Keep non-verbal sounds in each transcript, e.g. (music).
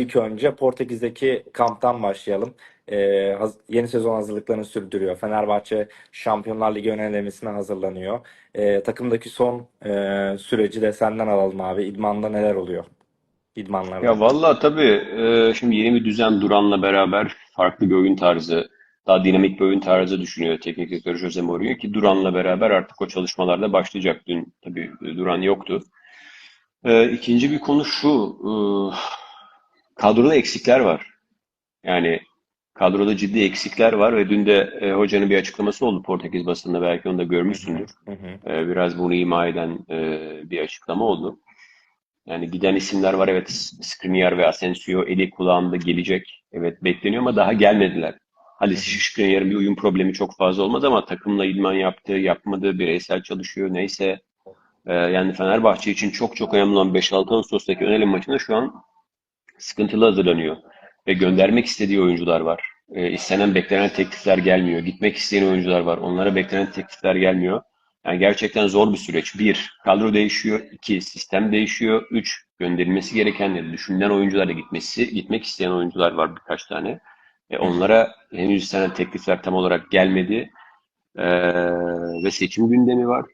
ilk önce Portekiz'deki kamptan başlayalım. Haz- yeni sezon hazırlıklarını sürdürüyor. Fenerbahçe Şampiyonlar Ligi ön elemesine hazırlanıyor. Ee, takımdaki son e, süreci de senden alalım abi. İdman'da neler oluyor? İdmanlarda. Ya vallahi tabii e, şimdi yeni bir düzen Duran'la beraber farklı bir oyun tarzı, daha dinamik bir oyun tarzı düşünüyor teknik direktör Jose Mourinho ki Duran'la beraber artık o çalışmalarda başlayacak. Dün tabii Duran yoktu. E, ikinci bir konu şu, e, kadroda eksikler var. Yani kadroda ciddi eksikler var ve dün de e, hocanın bir açıklaması oldu Portekiz basınında belki onu da görmüşsündür. hı hı. E, biraz bunu ima eden e, bir açıklama oldu. Yani giden isimler var evet Skriniar ve Asensio eli kulağında gelecek. Evet bekleniyor ama daha gelmediler. Hadi. Skriniar'ın bir uyum problemi çok fazla olmaz ama takımla idman yaptığı, yapmadığı, bireysel çalışıyor neyse. Ee, yani Fenerbahçe için çok çok önemli olan 5-6 Ağustos'taki ön eleme maçında şu an sıkıntılı hazırlanıyor. Ve göndermek istediği oyuncular var. Ee, istenen, beklenen teklifler gelmiyor. Gitmek isteyen oyuncular var. Onlara beklenen teklifler gelmiyor. Yani gerçekten zor bir süreç. Bir, kadro değişiyor. İki, sistem değişiyor. Üç, gönderilmesi gerekenleri, düşünülen oyuncularla gitmesi, gitmek isteyen oyuncular var birkaç tane. E, onlara henüz istenen teklifler tam olarak gelmedi. Ee, ve seçim gündemi var.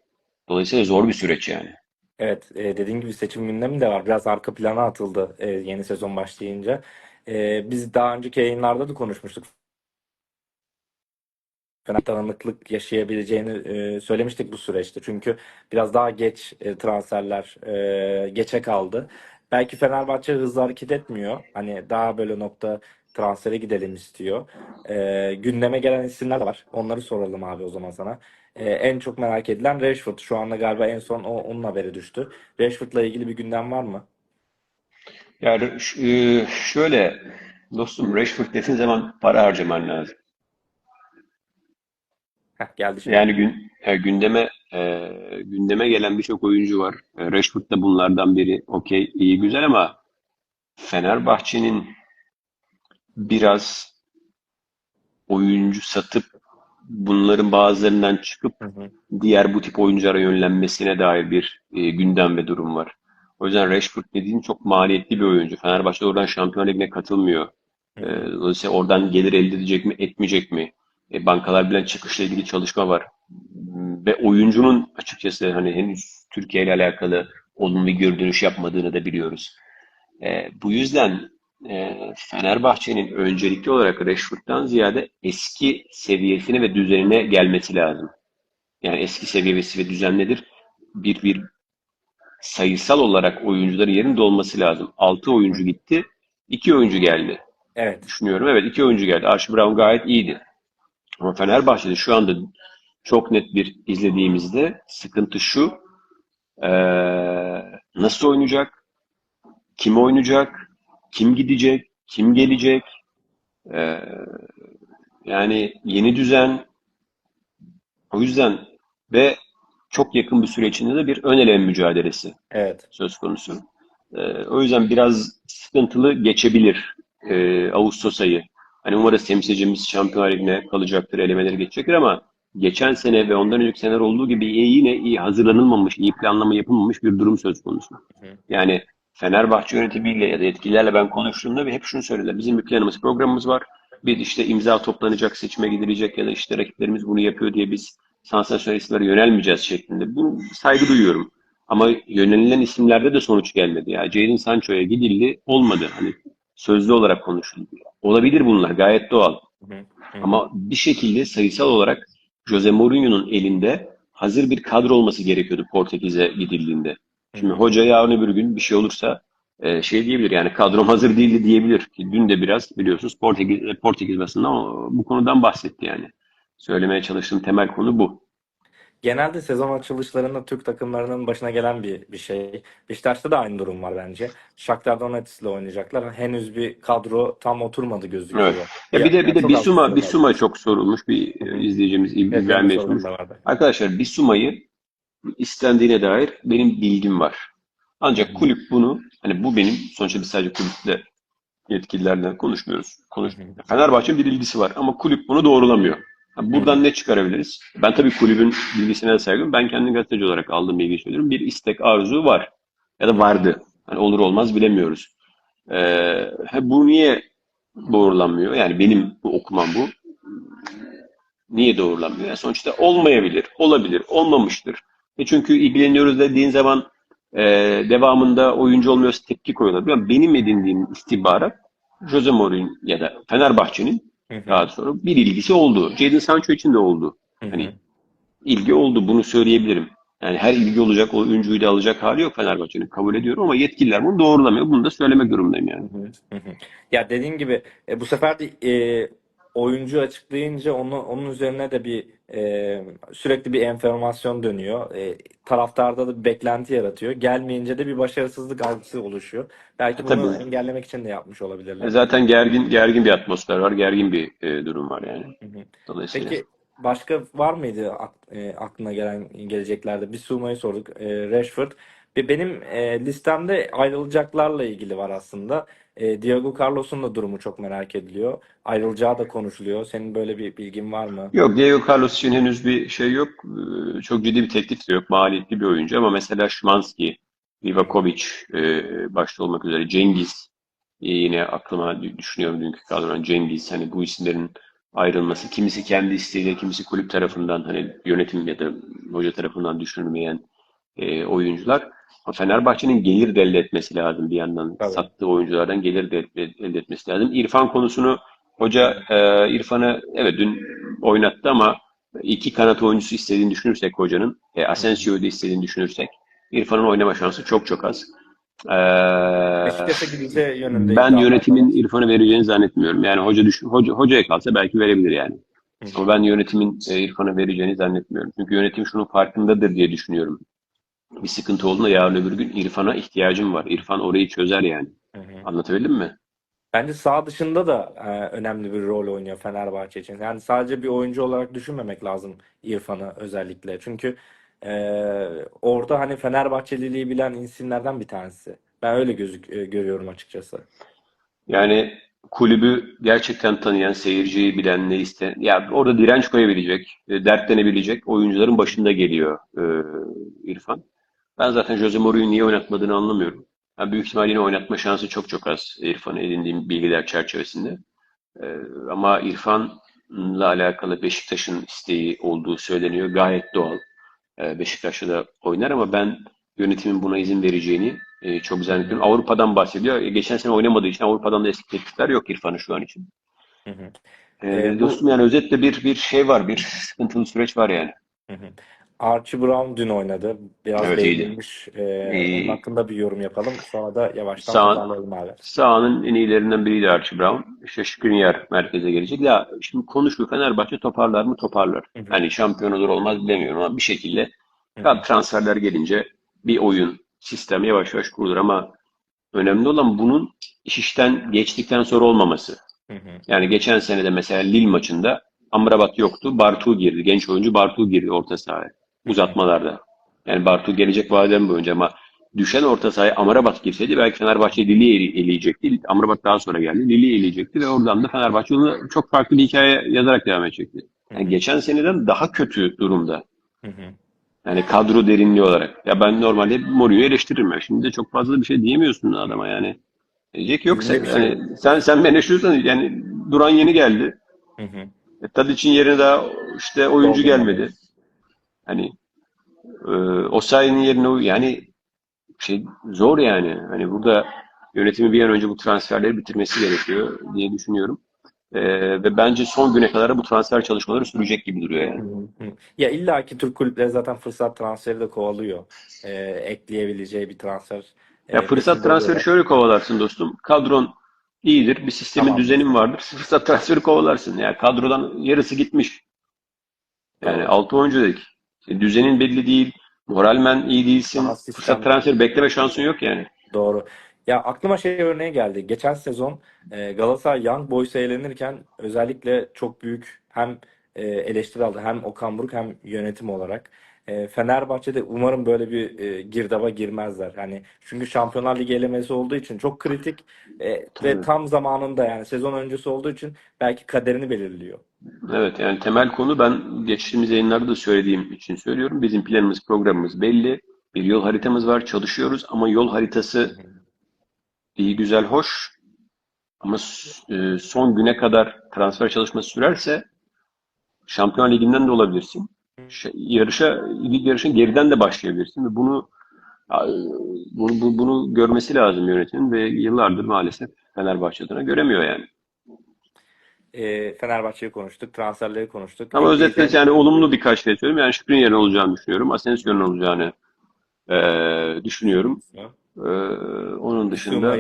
Dolayısıyla zor bir süreç yani. Evet, e, dediğin gibi seçim gündemi de var. Biraz arka plana atıldı e, yeni sezon başlayınca. E, biz daha önceki yayınlarda da konuşmuştuk. Fener tanınıklık yaşayabileceğini e, söylemiştik bu süreçte. Çünkü biraz daha geç e, transferler e, geçe kaldı. Belki Fenerbahçe hızlı hareket etmiyor. Hani daha böyle nokta transfere gidelim istiyor. E, gündeme gelen isimler de var. Onları soralım abi o zaman sana. E, en çok merak edilen Rashford. Şu anda galiba en son o, onun haberi düştü. Rashford'la ilgili bir gündem var mı? Yani e, şöyle dostum Rashford dediğin zaman para harcaman lazım. Heh, geldi şimdi. Yani gün, e, gündeme e, gündeme gelen birçok oyuncu var. E, Rashford da bunlardan biri. Okey, iyi güzel ama Fenerbahçe'nin biraz oyuncu satıp bunların bazılarından çıkıp Hı hı. diğer bu tip oyunculara yönlenmesine dair bir e, gündem ve durum var. O yüzden Rashford dediğin çok maliyetli bir oyuncu. Fenerbahçe oradan Şampiyonlar Ligi'ne katılmıyor. E, dolayısıyla oradan gelir elde edecek mi, etmeyecek mi? E, bankalar bilen çıkışla ilgili çalışma var. Ve oyuncunun açıkçası hani henüz Türkiye ile alakalı olumlu dönüş yapmadığını da biliyoruz. E, bu yüzden e, Fenerbahçe'nin öncelikli olarak Rashford'dan ziyade eski seviyesine ve düzenine gelmesi lazım. Yani eski seviyesi ve düzen nedir? Bir, bir sayısal olarak oyuncuların yerinde olması lazım. 6 oyuncu gitti, 2 oyuncu geldi. Evet. Düşünüyorum. Evet 2 oyuncu geldi. Archie Brown gayet iyiydi. Ama Fenerbahçe'de şu anda çok net bir izlediğimizde sıkıntı şu. eee, nasıl oynayacak? Kim oynayacak? Kim gidecek? Kim gelecek? Eee, yani yeni düzen o yüzden ve çok yakın bir süre içinde de bir ön eleme mücadelesi Evet. söz konusu. Ee, o yüzden biraz sıkıntılı geçebilir e, Ağustos ayı. Hani umarız temsilcimiz Şampiyonlar Ligi'ne kalacaktır, elemeleri geçecektir ama geçen sene ve ondan önceki seneler olduğu gibi yine iyi hazırlanılmamış, iyi planlama yapılmamış bir durum söz konusu. Yani Fenerbahçe yönetimiyle ya da yetkililerle ben konuştuğumda hep şunu söylediler. Bizim bir planımız, programımız var. Bir işte imza toplanacak, seçime gidilecek ya da işte rakiplerimiz bunu yapıyor diye biz sansasyonalistlere yönelmeyeceğiz şeklinde. Bunu saygı duyuyorum. Ama yönelilen isimlerde de sonuç gelmedi. Ya Jadon Sancho'ya gidildi, olmadı. Hani sözlü olarak konuşuldu. Olabilir bunlar, gayet doğal. Hı hı. Ama bir şekilde sayısal olarak Jose Mourinho'nun elinde hazır bir kadro olması gerekiyordu Portekiz'e gidildiğinde. Şimdi hoca yarın öbür gün bir şey olursa e, şey diyebilir yani kadrom hazır değildi diyebilir ki dün de biraz biliyorsunuz Portekiz, e, Portekiz basında bu konudan bahsetti yani. Söylemeye çalıştığım temel konu bu. Genelde sezon açılışlarında Türk takımlarının başına gelen bir bir şey. Beşiktaş'ta da aynı durum var bence. Shakhtar Donetsk'le oynayacaklar. Henüz bir kadro tam oturmadı gözüküyor. Evet. Ya bir de yani bir de Bisuma Bisuma çok sorulmuş bir e, izleyicimiz İbrahim vardı. Arkadaşlar Bisuma'yı istendiğine dair benim bilgim var. Ancak kulüp bunu hani bu benim sonuçta biz sadece kulüple yetkililerle konuşmuyoruz. Konuş. Fenerbahçe'nin bir ilgisi var ama kulüp bunu doğrulamıyor. Hı. Buradan ne çıkarabiliriz? Ben tabii kulübün bilgisine de saygım. Ben kendi gazeteci olarak aldığım bilgiyi söylüyorum. Bir istek, arzu var. Ya da vardı. Hani olur olmaz bilemiyoruz. ha, bu niye doğrulanmıyor? Yani benim bu okumam bu. Niye doğrulanmıyor? Yani sonuçta olmayabilir, olabilir, olmamıştır. E çünkü ilgileniyoruz dediğin zaman e, devamında oyuncu olmuyorsa tepki koyulabilir. Ama benim edindiğim istihbarat Jose Mourinho ya da Fenerbahçe'nin daha sonra bir ilgisi oldu. Jadon Sancho için de oldu. Hı hı. Hani ilgi oldu bunu söyleyebilirim. Yani her ilgi olacak, o oyuncuyu da alacak hali yok Fenerbahçe'nin. Kabul ediyorum ama yetkililer bunu doğrulamıyor. Bunu da söylemek durumundayım yani. Hı hı. Ya dediğin gibi e, bu sefer de e, oyuncu açıklayınca onu, onun üzerine de bir e, sürekli bir enformasyon dönüyor. E, taraftarda da bir beklenti yaratıyor. Gelmeyince de bir başarısızlık algısı oluşuyor. Belki bunu Tabii. engellemek için de yapmış E olabilirler. Zaten gergin gergin bir atmosfer var, gergin bir e, durum var yani. Hı hı. Dolayısıyla. Peki başka var mıydı e, aklına gelen geleceklerde? Bir Suma'yı sorduk. E, Rashford. Ve benim e, listemde ayrılacaklarla ilgili var aslında. E, Diego Carlos'un da durumu çok merak ediliyor. Ayrılacağı da konuşuluyor. Senin böyle bir bilgin var mı? Yok, Diego Carlos için henüz bir şey yok. Ee, Çok ciddi bir teklif de yok. Maliyetli bir oyuncu ama mesela Szymanski, Livakovic e, başta olmak üzere Cengiz e, yine aklıma dü- düşünüyorum dünkü kadrodan Cengiz hani bu isimlerin ayrılması kimisi kendi isteğiyle kimisi kulüp tarafından hani yönetim ya da hoca tarafından düşünülmeyen e, oyuncular. Fenerbahçe'nin gelir de elde etmesi lazım bir yandan. Tabii. Sattığı oyunculardan gelir de elde etmesi lazım. İrfan konusunu hoca e, İrfan'ı evet dün oynattı ama iki kanat oyuncusu istediğini düşünürsek hocanın, e, Asensio'yu da istediğini düşünürsek İrfan'ın oynama şansı çok çok az. E, gideceği yönünde ben yönetimin var. İrfan'ı vereceğini zannetmiyorum. Yani hoca düşün, hoca, hocaya kalsa belki verebilir yani. Hı hı. Ama ben yönetimin e, İrfan'ı vereceğini zannetmiyorum. Çünkü yönetim şunun farkındadır diye düşünüyorum. Bir sıkıntı olduğunda yarın öbür gün İrfan'a ihtiyacım var. İrfan orayı çözer yani. Hı hı. Anlatabildim mi? Bence sağ dışında da e, önemli bir rol oynuyor Fenerbahçe için. Yani sadece bir oyuncu olarak düşünmemek lazım İrfan'ı özellikle. Çünkü e, orada hani Fenerbahçeliliği bilen isimlerden bir tanesi. Ben öyle gözük e, görüyorum açıkçası. Yani kulübü gerçekten tanıyan, seyirciyi bilen, ne iste, ya orada direnç koyabilecek, e, dertlenebilecek oyuncuların başında geliyor e, İrfan. Ben zaten Jose Mourinho'yu niye oynatmadığını anlamıyorum. Yani büyük ihtimalle yine oynatma şansı çok çok az İrfan'ı edindiğim bilgiler çerçevesinde. E, ama İrfan'la alakalı Beşiktaş'ın isteği olduğu söyleniyor. Gayet doğal. E, Beşiktaş'ta da oynar ama ben yönetimin buna izin vereceğini e, çok zannediyorum. Avrupa'dan bahsediyor. E, geçen sene oynamadığı için Avrupa'dan da eski teklifler yok İrfan'ın şu an için. Hı hı. E, E, bu dostum yani özetle bir bir şey var, bir sıkıntılı süreç var yani. Hı hı. Archie Brown dün oynadı. Biraz Evet değinilmiş. E, onun İyi. hakkında bir yorum yapalım. Sonra da yavaştan toparlayalım abi. sahanın en iyilerinden biriydi Archie Brown. İşte Skriniar merkeze gelecek. Ya şimdi konu şu Fenerbahçe toparlar mı? Toparlar. Hı hı. Hani şampiyon olur olmaz bilemiyorum ama bir şekilde Hı ya hı. transferler gelince bir oyun, sistem yavaş yavaş kurulur ama önemli olan bunun iş işten geçtikten sonra olmaması. Hı hı. Yani geçen sene de mesela Lille maçında Amrabat yoktu. Bartu girdi. Genç oyuncu Bartu girdi orta sahaya. Uzatmalarda. Yani Bartu gelecek vadeden boyunca ama düşen orta sahaya Amrabat girseydi belki Fenerbahçe ele- eleyecekti. Amrabat daha sonra geldi. Lille'yi eleyecekti ve oradan da Fenerbahçe yoluna çok farklı bir hikaye yazarak devam edecekti. Yani geçen seneden daha kötü durumda. Hı hı. Yani kadro derinliği olarak. Ya ben normalde Mourinho'yu eleştiririm. ya. Şimdi de çok fazla bir şey diyemiyorsun adama yani. Diyecek yok sen. Yani sen sen menajersen yani Duran yeni geldi. Hı hı. E, Tadic'in yerine daha işte oyuncu Doldurmadı. gelmedi. Hani e, Osayi'nin yerine oy- yani şey zor yani. Hani burada yönetimi bir an önce bu transferleri bitirmesi gerekiyor diye düşünüyorum. E, ve bence son güne kadar da bu transfer çalışmaları sürecek gibi duruyor yani. Ya illa ki Türk kulüpleri zaten fırsat transferi de kovalıyor. Ee, ekleyebileceği bir transfer Ya e, fırsat transferi oluyorlar. şöyle kovalarsın dostum. Kadron iyidir, bir sistemin, Tamam. düzenin vardır. (laughs) Fırsat transferi kovalarsın. Yani kadrodan yarısı gitmiş. Yani Doğru. 6 oyuncu dedik. E, düzenin belli değil. Moralmen iyi değilsin. Daha Fırsat transferi bekleme şansın yok yani. Doğru. Ya aklıma şey örneği geldi. Geçen sezon e, Galatasaray Young Boys'a elenirken özellikle çok büyük hem e, eleştiri aldı hem Okan Buruk hem yönetim olarak. E, Fenerbahçe'de umarım böyle bir e, girdaba girmezler. Hani çünkü Şampiyonlar Ligi elemesi olduğu için çok kritik e, ve Tabii. tam zamanında yani sezon öncesi olduğu için belki kaderini belirliyor. Evet yani temel konu ben geçtiğimiz yayınlarda da söylediğim için söylüyorum. Bizim planımız, programımız belli. Bir yol haritamız var, çalışıyoruz ama yol haritası iyi güzel hoş ama e, son güne kadar transfer çalışması sürerse Şampiyon Ligi'nden de olabilirsin. Yarışa, lig yarışın geriden de başlayabilirsin ve bunu a- bunu, bu- bunu görmesi lazım yönetimin ve yıllardır maalesef Fenerbahçe adına göremiyor yani. E, Fenerbahçe'yi konuştuk, transferleri konuştuk. Ama özetle yani olumlu birkaç şey söyleyeyim. Yani Skriniar'ın olacağını düşünüyorum. Asensio'nun olacağını e, düşünüyorum. E, onun dışında.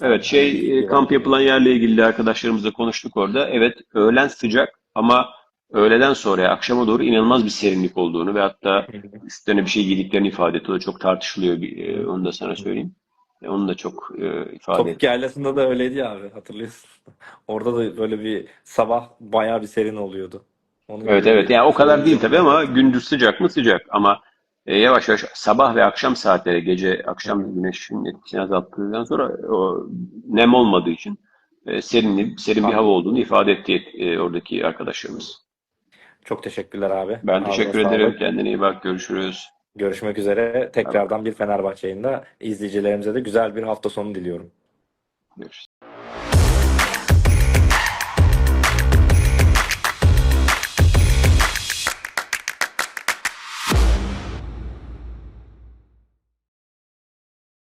Evet şey e, kamp yapılan yerle ilgili arkadaşlarımızla konuştuk orada. Evet öğlen sıcak ama öğleden sonra akşama doğru inanılmaz bir serinlik olduğunu ve hatta üstlerine bir şey giydiklerini ifade etti. O da çok tartışılıyor. E, onu da sana söyleyeyim. E, Onu da çok e, ifade etti. Yaylası'nda da öyleydi abi hatırlıyorsun. Orada da böyle bir sabah bayağı bir serin oluyordu. Onu Evet böyle evet yani o kadar değil tabii ama gündüz sıcak mı sıcak ama e, yavaş yavaş sabah ve akşam saatleri gece akşam güneşin etkisini azalttıktan sonra o nem olmadığı için e, serin, serin bir hava olduğunu ifade etti e, oradaki arkadaşlarımız. Çok teşekkürler abi. Ben Ağzına teşekkür sağlık. ederim. Kendine iyi bak. Görüşürüz. Görüşmek üzere. Tekrardan bir Fenerbahçe yayında izleyicilerimize de güzel bir hafta sonu diliyorum. Görüşürüz.